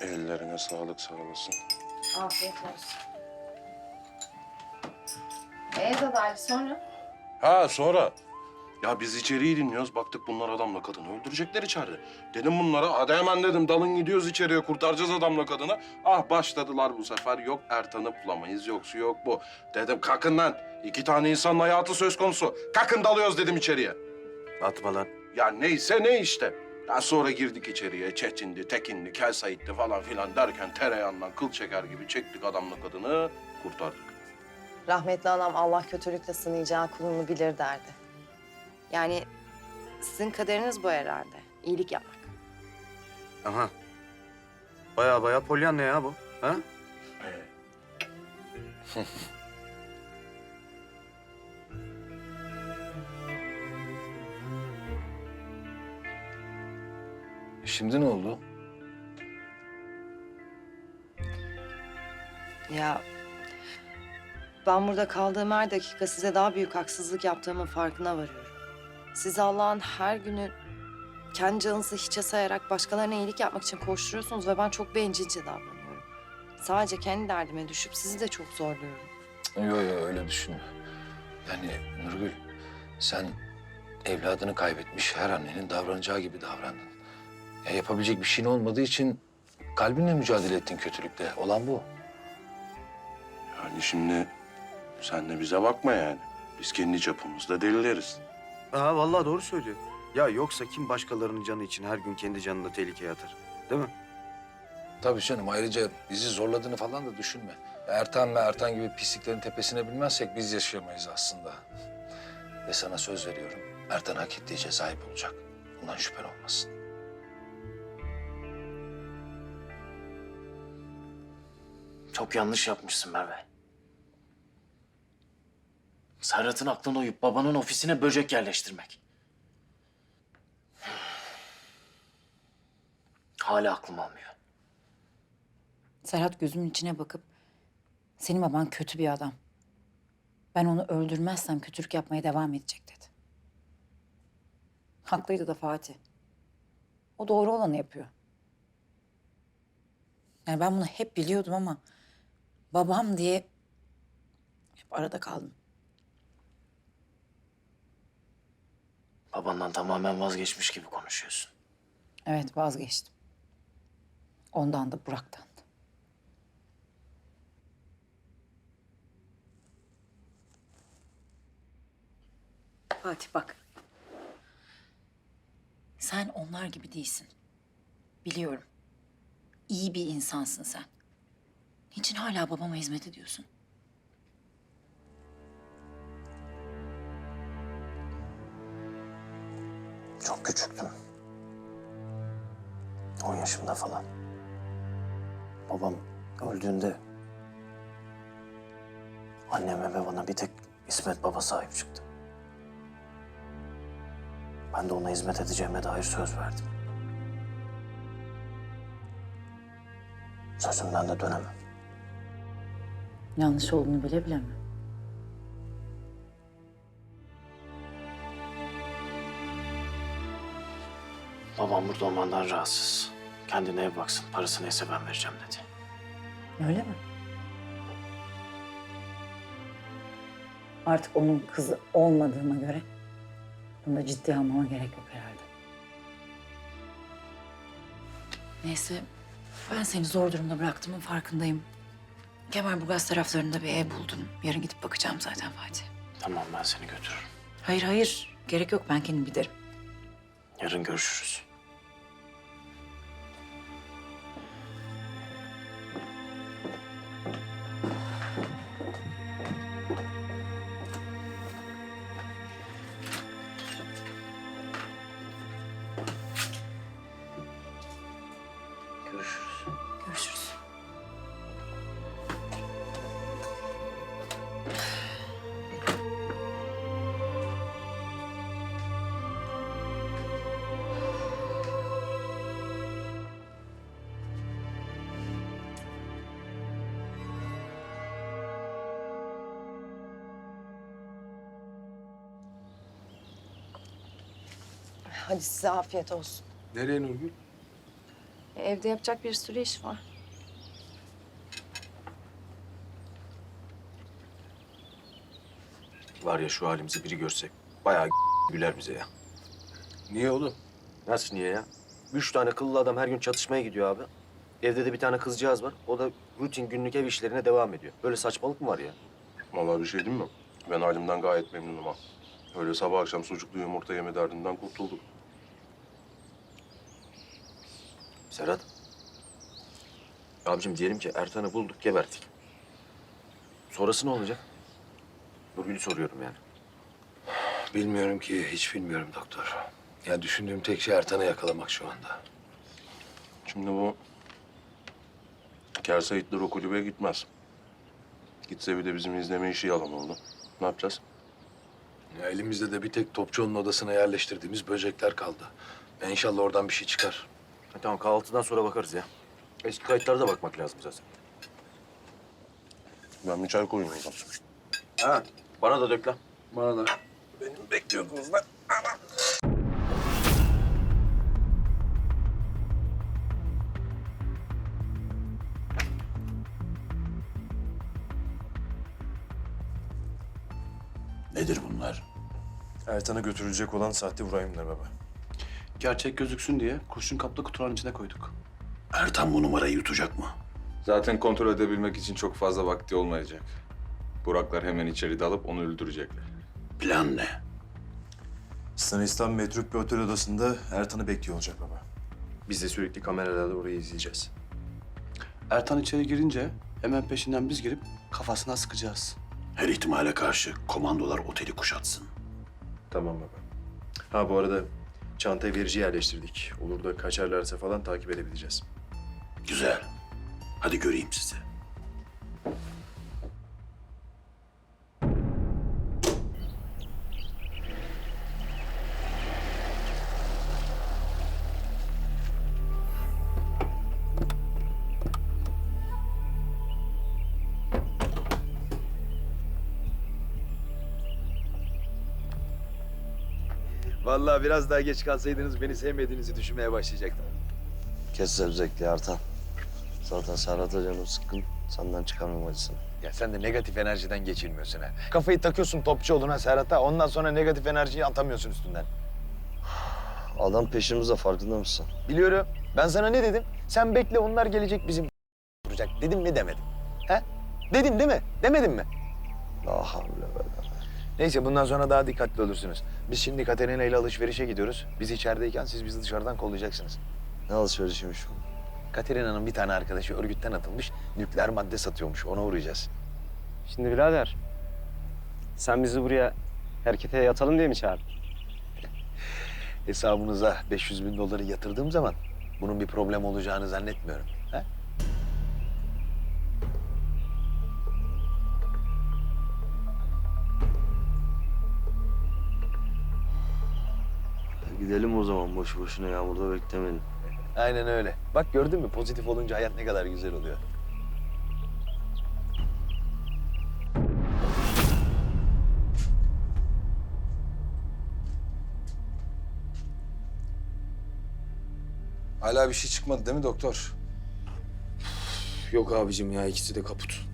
Ellerine sağlık sağ olasın. Afiyet olsun. Ee Zadali sonra? Ha sonra. Ya biz içeriği dinliyoruz. Baktık bunlar adamla kadını öldürecekler içeride. Dedim bunlara hadi hemen dedim dalın gidiyoruz içeriye kurtaracağız adamla kadını. Ah başladılar bu sefer. Yok Ertan'ı bulamayız yok şu yok bu. Dedim kalkın lan. İki tane insanın hayatı söz konusu. Kalkın dalıyoruz dedim içeriye. Atma lan. Ya neyse ne işte. Ya sonra girdik içeriye. Çetindi, tekindi, kel Sait'ti falan filan derken tereyağından kıl çeker gibi çektik adamla kadını kurtardık. Rahmetli anam Allah kötülükle sınayacağı kulunu bilir derdi. Yani sizin kaderiniz bu herhalde. İyilik yapmak. Aha. Baya baya polyanla ya bu. Ha? Şimdi ne oldu? Ya ben burada kaldığım her dakika size daha büyük haksızlık yaptığımın farkına varıyorum. Siz Allah'ın her günü kendi canınızı hiçe sayarak başkalarına iyilik yapmak için koşturuyorsunuz ve ben çok bencilce davranıyorum. Sadece kendi derdime düşüp sizi de çok zorluyorum. Yok yok öyle düşünme. Yani Nurgül sen evladını kaybetmiş her annenin davranacağı gibi davrandın. Ya yapabilecek bir şeyin olmadığı için kalbinle mücadele ettin kötülükle. Olan bu. Yani şimdi sen de bize bakma yani. Biz kendi çapımızda delileriz. Ha vallahi doğru söylüyor. Ya yoksa kim başkalarının canı için her gün kendi canını tehlikeye atar? Değil mi? Tabii canım ayrıca bizi zorladığını falan da düşünme. Ertan ve Ertan gibi pisliklerin tepesine binmezsek biz yaşayamayız aslında. Ve sana söz veriyorum. Ertan hak ettiği cezayı bulacak. Bundan şüphen olmasın. Çok yanlış yapmışsın Merve. Serhat'ın aklına uyup babanın ofisine böcek yerleştirmek. Hala aklım almıyor. Serhat gözümün içine bakıp senin baban kötü bir adam. Ben onu öldürmezsem kötülük yapmaya devam edecek dedi. Haklıydı da Fatih. O doğru olanı yapıyor. Yani ben bunu hep biliyordum ama babam diye hep arada kaldım. Babandan tamamen vazgeçmiş gibi konuşuyorsun. Evet vazgeçtim. Ondan da Burak'tan da. Fatih bak. Sen onlar gibi değilsin. Biliyorum. İyi bir insansın sen. Niçin hala babama hizmet ediyorsun? Çok küçüktüm. On yaşımda falan. Babam öldüğünde anneme ve bana bir tek İsmet Baba sahip çıktı. Ben de ona hizmet edeceğime dair söz verdim. Sözümden de dönemem. Yanlış olduğunu bile bile mi? Babam burada olmandan rahatsız. Kendine ev baksın, parası neyse ben vereceğim dedi. Öyle mi? Artık onun kızı olmadığıma göre bunu da ciddiye almama gerek yok herhalde. Neyse ben seni zor durumda bıraktığımın farkındayım. Kemalburgaz taraflarında bir ev buldum. Yarın gidip bakacağım zaten Fatih. Tamam ben seni götürürüm. Hayır hayır gerek yok ben kendim giderim. Yarın. Görüşürüz. Hadi size afiyet olsun. Nereye Nurgül? Evde yapacak bir sürü iş var. Var ya şu halimizi biri görse bayağı güler bize ya. Niye oğlum? Nasıl niye ya? Üç tane kıllı adam her gün çatışmaya gidiyor abi. Evde de bir tane kızcağız var. O da rutin günlük ev işlerine devam ediyor. Böyle saçmalık mı var ya? Vallahi bir şey diyeyim mi? Ben halimden gayet memnunum ha. Öyle sabah akşam sucuklu yumurta yeme derdinden kurtulduk. Serhat. Abicim diyelim ki Ertan'ı bulduk, gebertik. Sonrası ne olacak? Nurgül'ü soruyorum yani. Bilmiyorum ki, hiç bilmiyorum doktor. Ya düşündüğüm tek şey Ertan'ı yakalamak şu anda. Şimdi bu Kersayitler o kulübe gitmez. Gitse bir de bizim izleme işi yalan oldu. Ne yapacağız? Ya elimizde de bir tek topçunun odasına yerleştirdiğimiz böcekler kaldı. Ya inşallah oradan bir şey çıkar. Ha, tamam kahvaltıdan sonra bakarız ya. Eski kayıtlara da bakmak lazım zaten. Ben bir çay koyayım o zaman. Ha, bana da dök lan. Bana da. Benim bekliyordunuz lan. Nedir bunlar? Ertan'a götürülecek olan sahte Ibrahim'ler baba. Gerçek gözüksün diye kurşun kaplı kutuların içine koyduk. Ertan bu numarayı yutacak mı? Zaten kontrol edebilmek için çok fazla vakti olmayacak. Buraklar hemen içeri dalıp onu öldürecekler. Plan ne? Stanistan metruk bir otel odasında Ertan'ı bekliyor olacak baba. Biz de sürekli kameralarla orayı izleyeceğiz. Ertan içeri girince hemen peşinden biz girip kafasına sıkacağız. Her ihtimale karşı komandolar oteli kuşatsın. Tamam baba. Ha bu arada çantaya verici yerleştirdik. Olur da kaçarlarsa falan takip edebileceğiz. Güzel. Hadi göreyim sizi. Vallahi biraz daha geç kalsaydınız beni sevmediğinizi düşünmeye başlayacaktım. Kes zevzekli Ertan. Zaten Serhat'a canım sıkkın. Senden çıkarmam acısını. Ya sen de negatif enerjiden geçilmiyorsun ha. Kafayı takıyorsun Topçuoğlu'na Serhat'a. Ondan sonra negatif enerjiyi atamıyorsun üstünden. Adam peşimizde farkında mısın? Biliyorum. Ben sana ne dedim? Sen bekle onlar gelecek bizim duracak. Dedim mi demedim. He? Dedim değil mi? Demedim mi? La havle la Neyse bundan sonra daha dikkatli olursunuz. Biz şimdi Katerina ile alışverişe gidiyoruz. Biz içerideyken siz bizi dışarıdan kollayacaksınız. Ne alışverişiymiş bu? Katerina'nın bir tane arkadaşı örgütten atılmış. Nükleer madde satıyormuş. Ona uğrayacağız. Şimdi birader, sen bizi buraya harekete yatalım diye mi çağırdın? Hesabınıza 500 bin doları yatırdığım zaman bunun bir problem olacağını zannetmiyorum. Gidelim o zaman boşu boşuna yağmurda beklemeyelim. Aynen öyle. Bak gördün mü pozitif olunca hayat ne kadar güzel oluyor. Hala bir şey çıkmadı değil mi doktor? Yok abicim ya ikisi de kaput.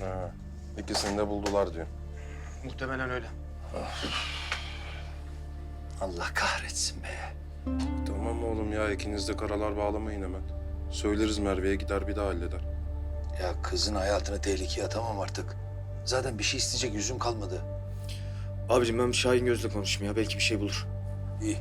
Ha, ikisini de buldular diyor. Muhtemelen öyle. Allah kahretsin be. Tamam oğlum ya ikiniz de karalar bağlamayın hemen. Söyleriz Merve'ye gider bir daha halleder. Ya kızın hayatını tehlikeye atamam artık. Zaten bir şey isteyecek yüzüm kalmadı. Abicim ben Şahin Göz'le konuşayım ya belki bir şey bulur. İyi.